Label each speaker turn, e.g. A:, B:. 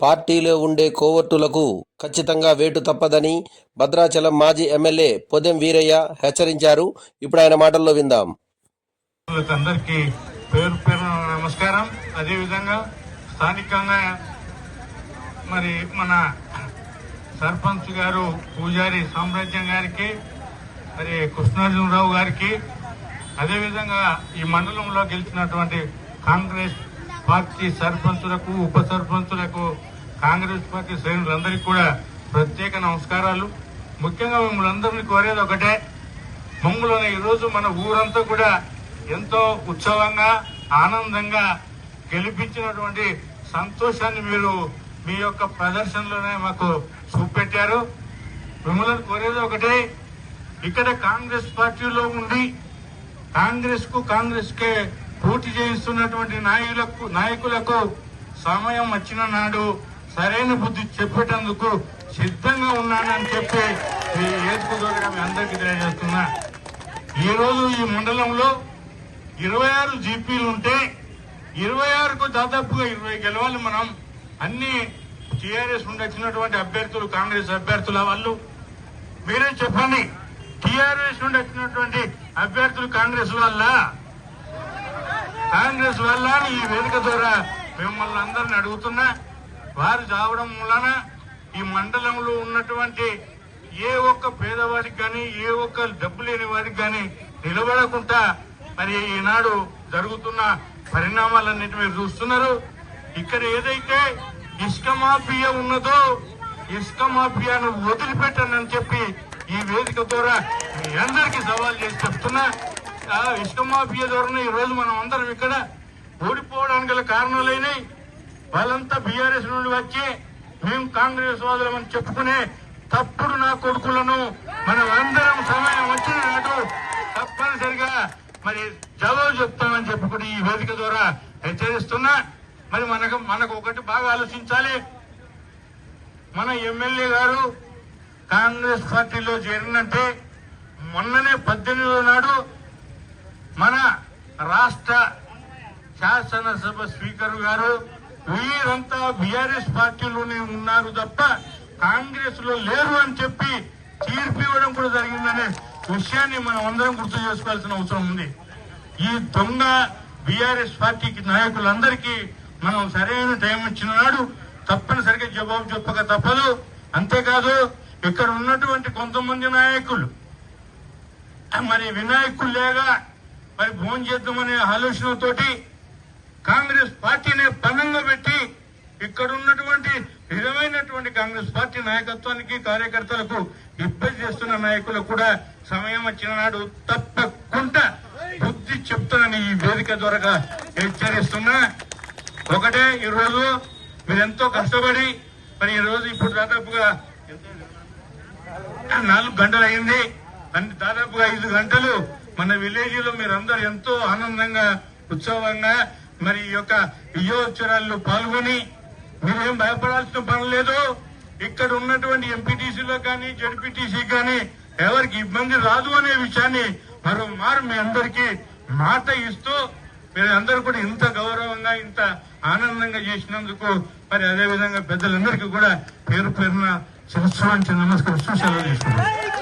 A: పార్టీలో ఉండే కోవర్టులకు ఖచ్చితంగా వేటు తప్పదని భద్రాచలం మాజీ ఎమ్మెల్యే పొదెం వీరయ్య హెచ్చరించారు. ఇప్పుడు ఆయన మాటల్లో విందాం.
B: అందరికీ పేరు పేరు నమస్కారం. అదేవిధంగా స్థానికంగా మరి మన సర్పంచ్ గారు పూజారి సామ్రాజ్యం గారికి మరి కృష్ణార్జునరావు గారికి అదేవిధంగా ఈ మండలంలో గెలిచినటువంటి కాంగ్రెస్ పార్టీ సర్పంచులకు ఉప సర్పంచులకు కాంగ్రెస్ పార్టీ శ్రేణులందరికీ కూడా ప్రత్యేక నమస్కారాలు. ముఖ్యంగా మిమ్మల్ని అందరినీ కోరేది ఒకటే మమ్మల్ని ఈరోజు మన ఊరంతా కూడా ఎంతో ఉత్సవంగా ఆనందంగా గెలిపించినటువంటి సంతోషాన్ని మీరు మీ యొక్క ప్రదర్శనలోనే మాకు చూపెట్టారు. మిమ్మల్ని కోరేది ఒకటే ఇక్కడ కాంగ్రెస్ పార్టీలో ఉండి కాంగ్రెస్కు కాంగ్రెస్ కే పూర్తి చేయిస్తున్నటువంటి నాయకులకు నాయకులకు సమయం వచ్చిన నాడు సరైన బుద్ధి చెప్పేటందుకు సిద్ధంగా ఉన్నానని చెప్పి ఈ ఏడుపు మీ అందరికీ తెలియజేస్తున్నా. ఈ రోజు ఈ మండలంలో ఇరవై ఆరు జీపీలు ఉంటే ఇరవై ఆరుకు దాదాపుగా ఇరవై గెలవాలి మనం. అన్ని టీఆర్ఎస్ నుండి వచ్చినటువంటి అభ్యర్థులు కాంగ్రెస్ అభ్యర్థుల వాళ్ళు. మీరే చెప్పండి? టీఆర్ఎస్ నుండి వచ్చినటువంటి అభ్యర్థులు కాంగ్రెస్ వల్ల కాంగ్రెస్ వల్ల ఈ వేదిక ద్వారా మిమ్మల్ని అందరిని అడుగుతున్నా వారు చావడం వలన ఈ మండలంలో ఉన్నటువంటి ఏ ఒక్క పేదవాడికి కానీ ఏ ఒక్క డబ్బు లేని వారికి కానీ నిలబడకుండా మరి ఈనాడు జరుగుతున్న పరిణామాలన్నిటి మీరు చూస్తున్నారు. ఇక్కడ ఏదైతే ఇసుక మాఫియా ఉన్నదో ఇసుక మాఫియాను వదిలిపెట్టనని చెప్పి ఈ వేదిక ద్వారా మీ అందరికీ సవాల్ చేసి చెప్తున్నా. ఇసుక మాఫియా ద్వారా ఈ రోజు మనం అందరం ఇక్కడ ఓడిపోవడానికి గల కారణాలైనాయి వాళ్ళంతా బీఆర్ఎస్ నుండి వచ్చి మేము కాంగ్రెస్ వాదులం అని చెప్పుకునే తప్పుడు నా కొడుకులను మనం అందరం సమయం వచ్చిన నాడు తప్పనిసరిగా మరి జవాబు చెప్తామని చెప్పుకుని ఈ వేదిక ద్వారా హెచ్చరిస్తున్నా. మరి మనకు మనకు ఒకటి బాగా ఆలోచించాలి. మన ఎమ్మెల్యే గారు కాంగ్రెస్ పార్టీలో చేరినంటే మొన్ననే పద్దెనిమిదో నాడు మన రాష్ట్ర శాసనసభ స్పీకర్ గారు వీరంతా బీఆర్ఎస్ పార్టీలోనే ఉన్నారు తప్ప కాంగ్రెస్లో లేరు అని చెప్పి తీర్పు ఇవ్వడం కూడా జరిగిందనే విషయాన్ని మనం అందరం గుర్తు చేసుకోవాల్సిన అవసరం ఉంది. ఈ దొంగ బీఆర్ఎస్ పార్టీకి నాయకులందరికీ మనం సరైన టైం ఇచ్చిన నాడు తప్పనిసరిగా జవాబు చెప్పక తప్పదు. అంతేకాదు ఇక్కడ ఉన్నటువంటి కొంతమంది నాయకులు మరి వినాయకులు లేగా మరి భోజనం చేద్దామనే ఆలోచనతోటి కాంగ్రెస్ పార్టీని పనంగా పెట్టి ఇక్కడ ఉన్నటువంటి నిజమైనటువంటి కాంగ్రెస్ పార్టీ నాయకత్వానికి కార్యకర్తలకు ఇబ్బంది చేస్తున్న నాయకులకు కూడా సమయం వచ్చిన నాడు తప్పకుండా బుద్ధి చెప్తానని ఈ వేదిక ద్వారా హెచ్చరిస్తున్నా. ఒకటే ఈ రోజు మీరెంతో కష్టపడి మరి ఈ రోజు ఇప్పుడు దాదాపుగా నాలుగు గంటలు అయింది దాదాపుగా ఐదు గంటలు మన విలేజ్లో మీరందరూ ఎంతో ఆనందంగా ఉత్సవంగా మరి ఈ యొక్క విజయోత్సవాల్లో పాల్గొని మీరేం భయపడాల్సిన పని లేదు. ఇక్కడ ఉన్నటువంటి ఎంపీటీసీలో కానీ జడ్పీటీసీ కానీ ఎవరికి ఇబ్బంది రాదు అనే విషయాన్ని మరోమారు మీ అందరికీ మాట ఇస్తూ మీరు అందరూ కూడా ఇంత గౌరవంగా ఇంత ఆనందంగా చేసినందుకు మరి అదే విధంగా పెద్దలందరికీ కూడా పేరు పేరున శిరస్సు నమస్కరిస్తూ సెలవు తీసుకున్నాను